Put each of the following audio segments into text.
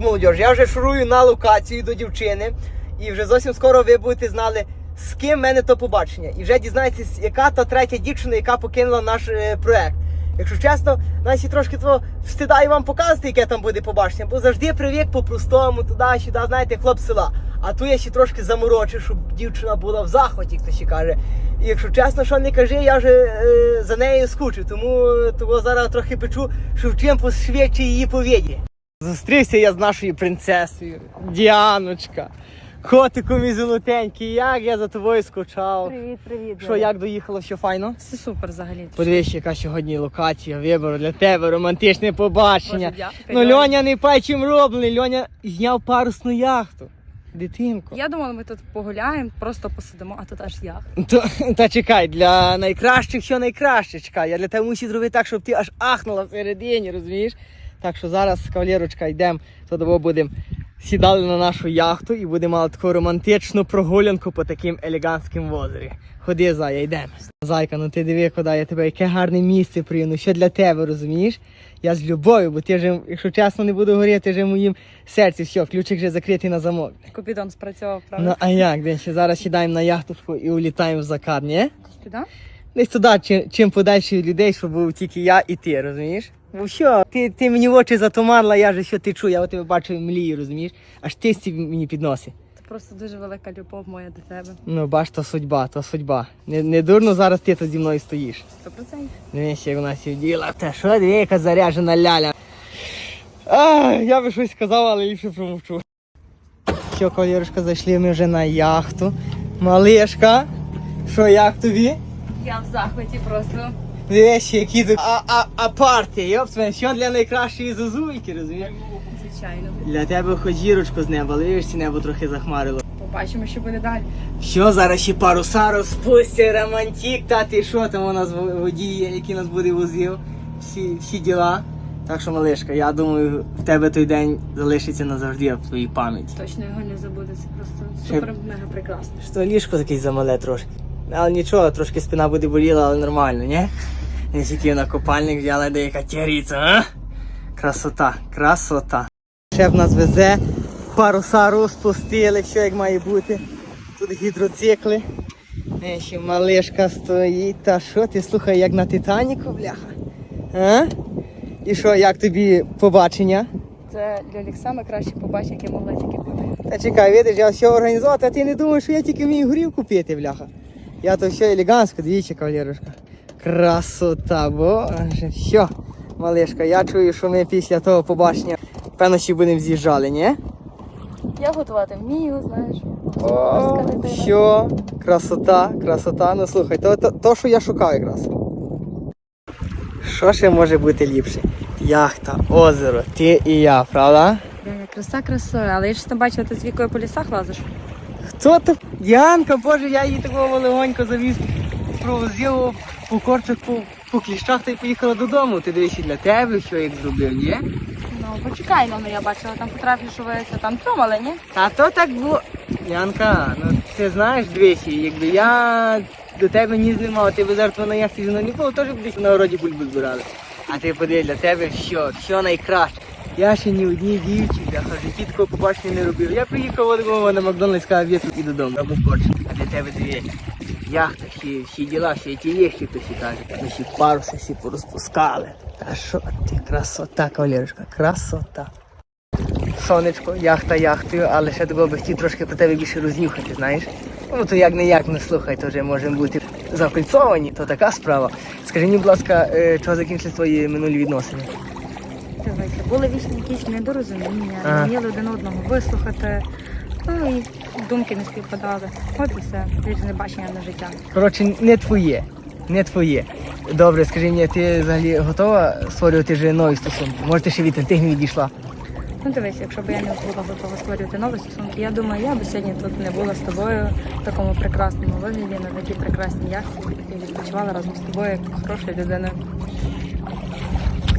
молодіж, я вже шурую на локацію до дівчини, і вже зовсім скоро ви будете знали, з ким в мене то побачення. І вже дізнаєтесь, яка та третя дівчина, яка покинула наш е, проект. Якщо чесно, навіть трошки того встидаю вам показувати, яке там буде побачення, бо завжди привик по-простому, туди-сюди, знаєте, хлоп села. А тут я ще трошки заморочив, щоб дівчина була в захваті, хто ще каже. І якщо чесно, що не кажи, я вже е, за нею скучу, тому того зараз трохи печу, що в чим посвідчить її повіді. Зустрівся я з нашою принцесою, Діаночка. Котику мій золотенький, як я за тобою скучав. Привіт, привіт. Що, як доїхало, все файно? Це супер взагалі. Подивись, яка сьогодні локація вибору для тебе, романтичне побачення. Боже, дякую. ну Льоня не пай чим роблений, Льоня зняв парусну яхту. Дитинко. Я думала, ми тут погуляємо, просто посидимо, а тут аж я. То, та чекай, для найкращих що найкраще чекай. Я для тебе мусив зробити так, щоб ти аж ахнула всередині, розумієш? Так що зараз, кавалерочка, йдемо, то будемо сідали на нашу яхту і будемо мати таку романтичну прогулянку по таким елегантським озері. Ходи, зая, йдемо. Зайка, ну ти диви, куди я тебе, яке гарне місце прийну, що для тебе, розумієш? Я з любов'ю, бо ти вже, якщо чесно не буду горіти, вже в моїм серці, все, ключик вже закритий на замок. Купідон спрацьовав, Ну правда? а як, День, ще зараз сідаємо на яхтушку і улітаємо в закат, ні? Туди? Десь туди, чим, чим подальше від людей, щоб був тільки я і ти, розумієш? Ну що, ти, ти мені в очі затуманила, я же що ти чую, я от тебе бачу і млію, розумієш? Аж ти мені підноси. Це просто дуже велика любов моя до тебе. Ну, бач, то судьба, то судьба. Не, не дурно зараз ти тут зі мною стоїш. Сто процентів. Дивись, як вона сиділа, та що диви, яка заряжена ляля. А, я би щось сказав, але ліпше промовчу. Що, кавалерушка, зайшли ми вже на яхту. Малишка, що як тобі? Я в захваті просто. Дивись, які тут а, а, а партія, йопсмен, що для найкращої зозуйки, розумієш? Звичайно. Для тебе хоч гірочку з неба, але ці небо трохи захмарило. Побачимо, що буде далі. Що зараз ще паруса розпустять, романтик, та ти що там у нас водій, який нас буде возив, всі, всі діла. Так що, малишка, я думаю, в тебе той день залишиться назавжди в твоїй пам'яті. Точно його не забуде. Це просто супер мега прекрасно. Що ліжко таке замале трошки. Але нічого, трошки спина буде боліла, але нормально, ні? Який на копальник взяла деяка тіріця, а? Красота, красота. Шеф нас везе, паруса розпустили, все як має бути. Тут гідроцикли. Е, ще малишка стоїть. Та що ти слухай, як на Титаніку, бляха? А? І що, як тобі побачення? Це для Олександра краще побачення, яке могла тільки бути. Та чекай, видиш, я все організувати, а ти не думаєш, що я тільки вмію горівку пити, бляха. Я то все елегантсько, дивіться, кавалерушка. Красота, боже, все. Малишка, я чую, що ми після того побачення, певно, ще будемо з'їжджали, ні? Я готувати вмію, знаєш. О, все, красота, красота. Ну слухай, то, то, то, що я шукав якраз. Що ще може бути ліпше? Яхта, озеро, ти і я, правда? Е, Краса красою, але я ж там бачила, ти з вікою по лісах лазиш. Хто то? Діанка, боже, я її такого легонько завіз, провозив по корчах, по, по кліщах та й поїхала додому. Ти дивишся для тебе, що як зробив, ні? Ну, почекай, ну, я бачила, там фотографії, що ви це там цьому, але ні? Та то так було. Янка, ну ти знаєш, двічі, якби я до тебе ні знімав, ти б зараз на яхті зі мною не було, теж б десь на городі бульбу збирали. А ти подивись, для тебе що, що найкраще. Я ще ні одній дівчині, я в житті такого побачення не робив. Я приїхав мова на Макдональдс, сказав, я тут і додому, або корч. А для тебе дивись. Яхта, всі, всі діла, всі ті вещи, хто всі каже. Ми всі паруси всі порозпускали. Та що ти, красота, кавалерочка, красота. Сонечко, яхта яхтою, але ще того би хотів трошки про тебе більше рознюхати, знаєш? Ну то як не як, не слухай, то вже можемо бути закольцовані, то така справа. Скажи мені, будь ласка, е, чого закінчились твої минулі відносини? Дивися, були вічні якісь недорозуміння, не вміли один одного вислухати. Ну і думки не співпадали. От і все, різне бачення на життя. Коротше, не твоє. Не твоє. Добре, скажи мені, ти взагалі готова створювати вже нові стосунки? Може, ти ще від тих не відійшла? Ну дивись, якщо б я не була готова створювати нові стосунки, я думаю, я б сьогодні тут не була з тобою в такому прекрасному вигляді, на такій прекрасній яхті і відпочивала разом з тобою як хорошою людиною.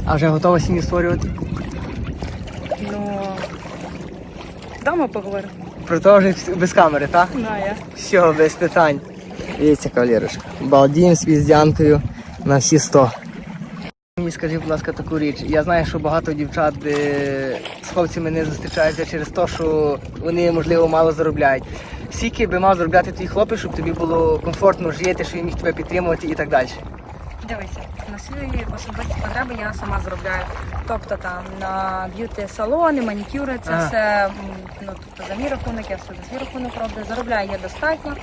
А вже готова сім'ю створювати? Ну вдома поговоримо. Про те вже без камери, так? Ну, а я. Все, без питань. Дивіться, кавалерушка. Балдієм з віздянкою на всі 100. мені скажи, будь ласка, таку річ. Я знаю, що багато дівчат з хлопцями не зустрічаються через те, що вони, можливо, мало заробляють. Скільки би мав заробляти твій хлопець, щоб тобі було комфортно жити, щоб він міг тебе підтримувати і так далі. Дивися, на свої особисті потреби я сама заробляю. Тобто там на б'юті-салони, манікюри, це Ага. все м, ну, тобто за мій рахунок, я все за свій рахунок роблю. Заробляю я достатньо.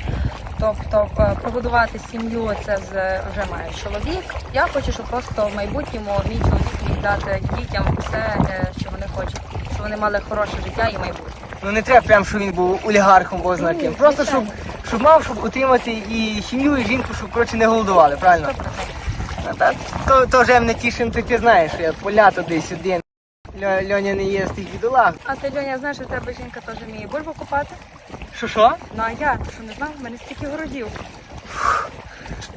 Тобто п- прогодувати сім'ю це з- вже має чоловік. Я хочу, щоб просто в майбутньому мій чоловік міг дати дітям все, е, що вони хочуть, щоб вони мали хороше життя і майбутнє. Ну не треба прям, щоб він був олігархом або знаком. Ні, Просто щоб, звичайно. щоб мав, щоб утримати і сім'ю, і жінку, щоб коротше не голодували, правильно? Тобто, А так, то, то вже мене тішим, ти, ти знаєш, я поля туди сюди. Льо- Льоня не є з тих бідолах. А ти Льоня, знаєш, що в тебе жінка теж вміє бульбу купати? Що що? Ну а я що не знав, в мене стільки городів.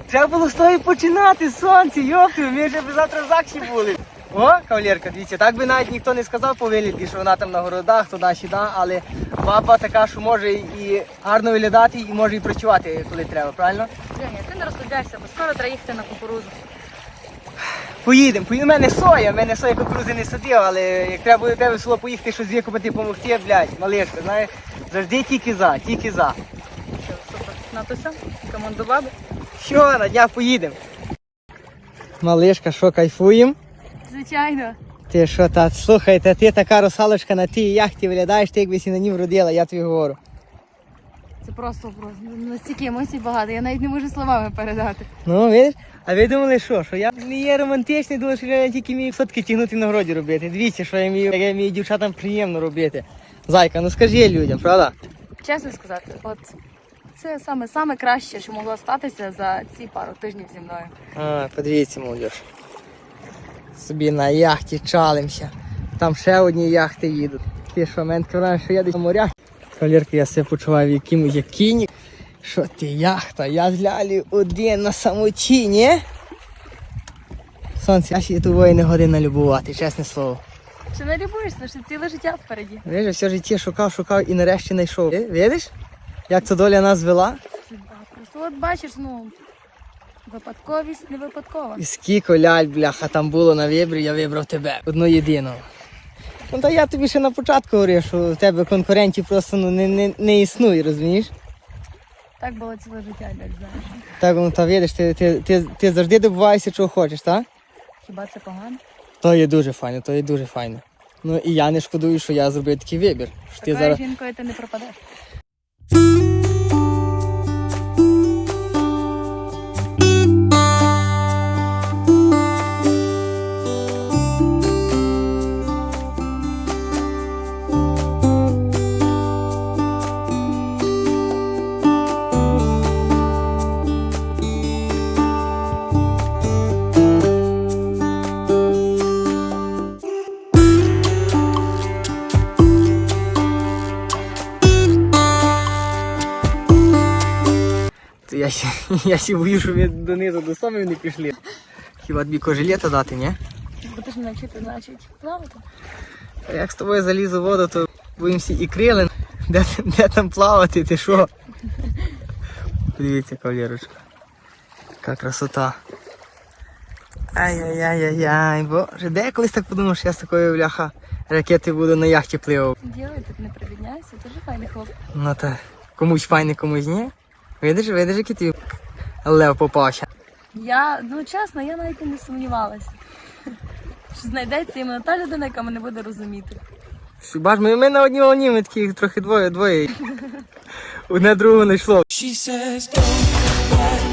Треба було з того і починати, сонце, йопту, ми вже б завтра в ЗАГСі були. О, кавалерка, дивіться, так би навіть ніхто не сказав по вигляді, що вона там на городах, туди-сюди, але баба така, що може і гарно виглядати, і може і працювати, коли треба, правильно? Женя, ти не розслабляйся, бо скоро треба їхати на кукурузу. Поїдемо, поїдемо. У мене соя, в мене соя кукурузи не садив, але як треба буде тебе в село поїхати, щось викупити, допомогти, блядь, малишка, знаєш, завжди тільки за, тільки за. Що, супер. Натуся, команду баби. Що, на днях поїдемо. Малишка, що кайфуємо? Звичайно. Ти що, та слухай, та ти така русалочка на тій яхті виглядаєш, ти якби сі на ній вродила, я тобі говорю. Це просто просто настільки емоцій багато, я навіть не можу словами передати. Ну, видиш? А ви думали, що? Що я не є романтичний, думаю, що я тільки вмію сотки тягнути на городі робити. Дивіться, що я вмію, як я вмію дівчатам приємно робити. Зайка, ну скажи людям, правда? Чесно сказати, от це саме саме краще, що могло статися за ці пару тижнів зі мною. А, подивіться, молодіж. Собі на яхті чалимося. Там ще одні яхти їдуть. Ти що, мен казав, що я десь на морях. Кавалерка, я себе почуваю якимось як кінь. Що ти яхта? Я з лялі один на самоті, ні? Сонце, я ще тобою не година любувати, чесне слово. Чи не любуєшся, що ціле життя впереді? Видиш, все життя шукав, шукав і нарешті знайшов. Видиш? Як це доля нас звела? Просто от бачиш, ну випадковість не випадкова. І скільки ляль, бляха, там було на виборі, я вибрав тебе. Одну єдину. Ну та я тобі ще на початку говорив, що в тебе конкурентів просто ну, не, не, не існує, розумієш? Так було ціле життя, як знаєш. Так, ну та видиш, ти, ти, ти, ти завжди добуваєшся, чого хочеш, так? Хіба це погано? То є дуже файно, то є дуже файно. Ну і я не шкодую, що я зробив такий вибір. Що ти Такою зараз... жінкою ти не пропадеш. То Я, сі- боюсь, що ми донизу до самих не пішли. Хіба тобі кожелета дати, ні? Будеш навчити, значить, плавати. А Як з тобою залізу в воду, то боїмося і крили. Де, де там плавати, ти що? Подивіться, кавалерочка. Яка красота. Ай-яй-яй-яй-яй, боже, де я колись так подумав, що я з такою бляха ракети буду на яхті пливав. Ділай, тут не привідняйся, дуже файний хлопець. Ну та комусь файний, комусь ні. Видиш, видиш, який ти лев попався. Я, ну чесно, я навіть не сумнівалася. Що знайдеться іменно та людина, яка мене буде розуміти. Бач, ми, ми на одній волні, ми такі трохи двоє, двоє. Одне другого не йшло. She says, go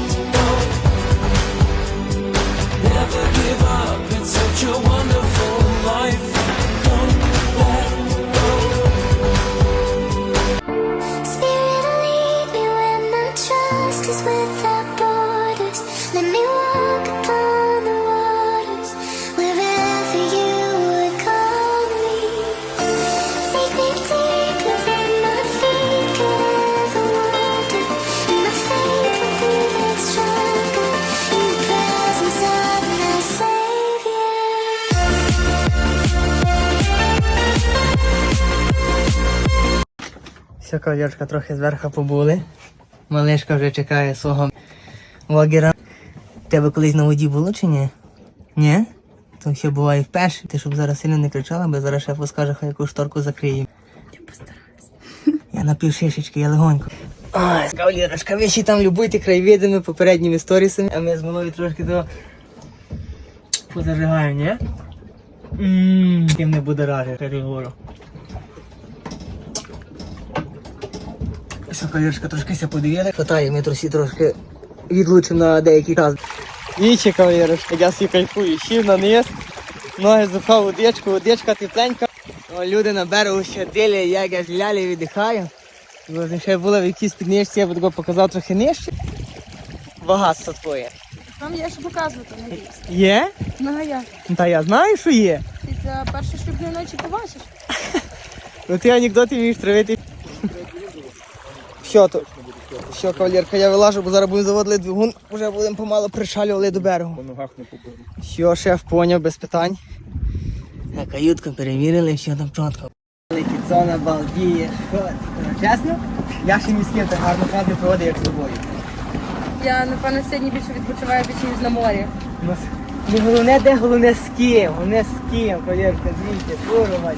Все, кавалерка, трохи зверху побули. Малишка вже чекає свого вагера. Тебе колись на воді було чи ні? Ні? То ще буває вперше, ти щоб зараз сильно не кричала, бо зараз шеф скаже, хай яку шторку закриє. Я постараюся. Я напів шишечки, я легонько. Ай, кавалерочка, ви ще там любуйте краєвидами, попередніми сторісами, а ми з малою трошки то позажигаємо, ні? Ммм, не буде ради, перегору. Все, кавалерочка, трошки ся подивили. Хватає, ми трохи трошки відлучимо на деякий час. Вічі, кавалерочка, я собі кайфую, сів на низ, ноги запхав водичку, водичка тепленька. О, люди на берегу ще ділі, як я лялі віддихаю. Бо ще була в якійсь піднижці, я б такого показав трохи нижче. Багатство твоє. Там є що показувати, надіюсь. Є? Ну а я. Та я знаю, що є. Після першої шлюбної ночі побачиш. Ну ти анекдоти вмієш травити. Що то? Що, кавалерка, я вилажу, бо зараз будемо заводили двигун, вже будемо помало пришалювали до берегу. По ногах не побив. Що, шеф, поняв, без питань. На каютку перевірили, все там чітко. Кіцона балдіє, що ти, чесно? Я ще ні з ким так гарно фази проводив, як з тобою. Я, напевно, сьогодні більше відпочиваю більше, ніж на морі. Ну, ну головне, де головне з ким, головне з ким, колірка, звідти, курва.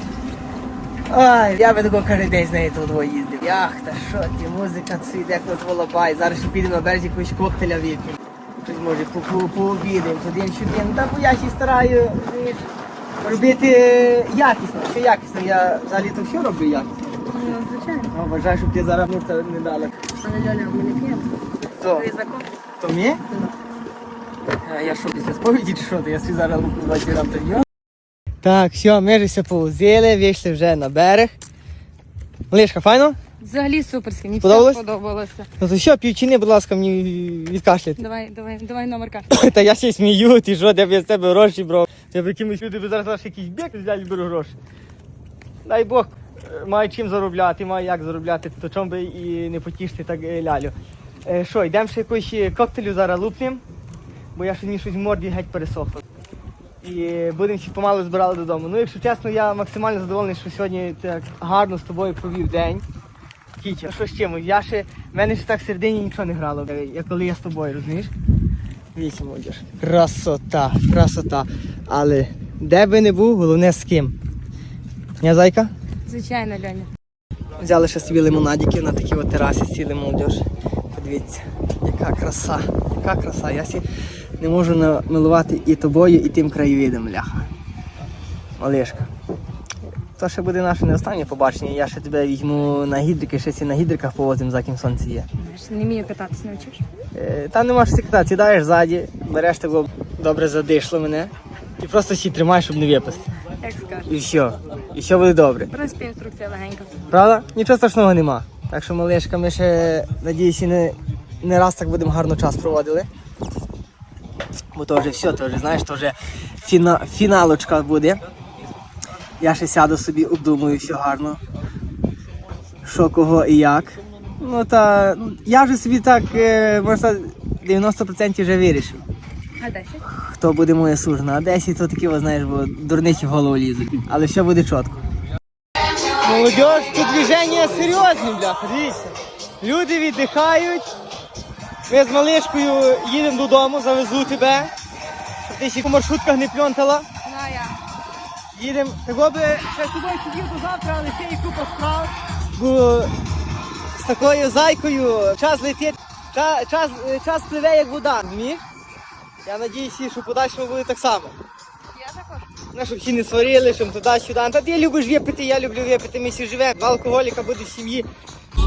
Ай, я би такого кожен день з нею тут їздив. Яхта, що ти, музика, це йде тут волобай. Зараз ще підемо на березі якусь коктейля вип'ємо. Щось може по- по- пообідаємо, туди сюди. Ну та бо я ще стараю розумієш, робити якісно, все якісно. Я взагалі то все роблю якісно. Ну, звичайно. Ну, Бажаю, щоб ти зараз ну, це не дали. Але Льоля, ми не п'ємо. Хто? То мені? А я що, після сповіді чи що? Я свій зараз луку бачу рамтар'йон. Так, все, ми ж все повозили, вийшли вже на берег. Лишка, файно? Взагалі суперське, мені все сподобалося. Ну то що, півчини, будь ласка, мені відкашляти. Давай, давай, давай номер карти. Та я ще смію, ти що, де б я з тебе гроші брав. Я б якимось люди би зараз наш якийсь бік взяли беру гроші. Дай Бог, е, маю чим заробляти, маю як заробляти, то чому би і не потішити так е, лялю. Е, Що, йдемо ще якусь е, коктейлю зараз лупнем, бо я щось мені щось в морді геть пересохло. І будемо ще помалу збирали додому. Ну, якщо чесно, я максимально задоволений, що сьогодні так гарно з тобою провів день. Кітя, ну що з чимось? Я ще, в мене ще так в середині нічого не грало, е, як коли я з тобою, розумієш? Вічі молодіж. Красота, красота. Але де би не був, головне з ким. Я зайка? Звичайно, Льоня. Взяли ще собі лимонадики на такій от терасі сіли молодіж. Подивіться, яка краса, яка краса. Я сі не можу намилувати і тобою, і тим краєвидом, ляха. Олешка. То ще буде наше не останнє побачення. Я ще тебе візьму на гідрики, ще сі на гідриках повозимо, за ким сонце є. Не вмію кататися, не вчиш? Е, Та нема що секрета, сідаєш ззаді, береш того добре задишло мене і просто сі тримаєш, щоб не випасти. Як скажеш. І все. І все буде добре. В принципі, інструкція легенька. Правда? Нічого страшного нема. Так що, малишка, ми ще, надіюся, не, не раз так будемо гарно час проводили. Бо то вже все, то вже, знаєш, то вже фіна, фіналочка буде. Я ще сяду собі, обдумаю все гарно. Що, кого і як. Ну та я вже собі так, е, можна 90% вже вирішив. А 10? Хто буде моя сужена, а 10 то такі, знаєш, бо дурниці в голову лізуть. Але все буде чітко. Молодіж, тут движення серйозне, бляха, дивіться. Люди віддихають. Ми з малишкою їдемо додому, завезу тебе. Щоб ти ще по маршрутках не пльонтала. Я. Їдемо. Того би ще з тобою сидів до завтра, але ще є купа справ. Бо з такою зайкою час летить, час, час, час пливе як вода, розумієш? Я надіюся, що подальшому буде так само. Я також. Ну, щоб всі не сварили, щоб туди-сюди. Та ти любиш випити, я люблю випити, ми всі живемо. Два алкоголіка буде в сім'ї.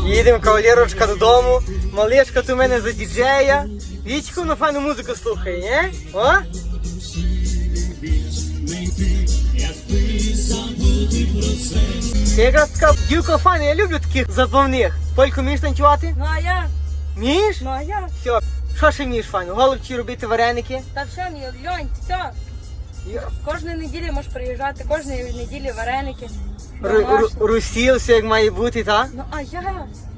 Їдемо, кавалерочка, додому. Малишка тут у мене за діджея. Вічку на файну музику слухає, не? О? Ти якраз така дівка файна, я люблю таких забавних. Польку вмієш танцювати? Ну, а я? Вмієш? Ну, а я? Все. Що ще вмієш файно? Голубці робити вареники? Та все, мій Льонь, все. Кожної неділі можеш приїжджати, кожної неділі вареники. Ру- ру- домашні. Русіл, все як має бути, так? Ну, а я?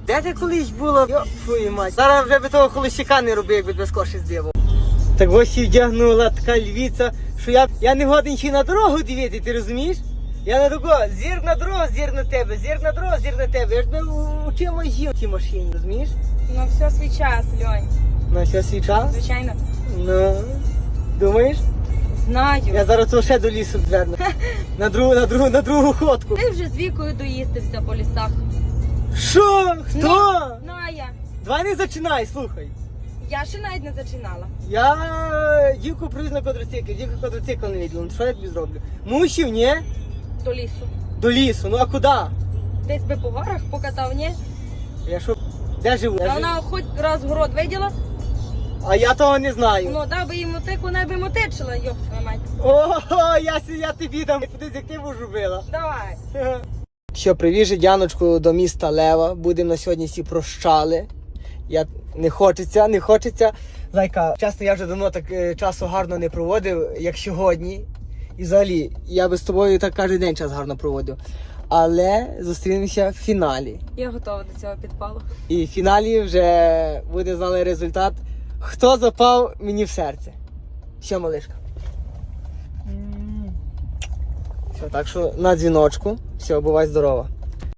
Де ти колись була? Йо, твою мать. Зараз вже би того холостяка не робив, якби без коші здивав. Так ось і вдягнула така львіця, що я, я не годен ще на дорогу дивити, ти розумієш? Я на тако, зір на дорогу, зір на тебе, зір на дорогу, зір на тебе. Я ж би учимо їв в тій машині, розумієш? Ну, все свій час, Льонь. На все свій час? Звичайно. Ну, думаєш? Знаю. Я зараз ще до лісу зверну. На другу, на другу, на другу ходку. Ти вже з вікою доїстився по лісах. Що? Хто? Ная. Давай не зачинай, слухай. Я ще навіть не зачинала. Я дівку привіз на квадроцикл, дівка квадроцикл не виділа. Ну що я тобі зроблю? Мусів, ні? До лісу. До лісу. Ну а куди? Десь би по горах покатав, ні? Я що? Де живу? Та Я вона хоч раз город виділа, А я того не знаю. ну дав би їй мотику, не би мотичила, йоп твою мать. О, я, сі- я тобі дам. Подивись, як ти можу била. Давай. Що, привіжу Дяночку до міста Лева. Будемо на сьогодні всі прощали. Я не хочеться, не хочеться. Зайка, чесно, я вже давно так е, часу гарно не проводив, як сьогодні. І взагалі, я би з тобою так кожен день час гарно проводив. Але зустрінемося в фіналі. Я готова до цього підпалу. І в фіналі вже буде знали результат. Хто запав мені в серце? Що, малишка? Все, так що на дзвіночку. Все, бувай здорова.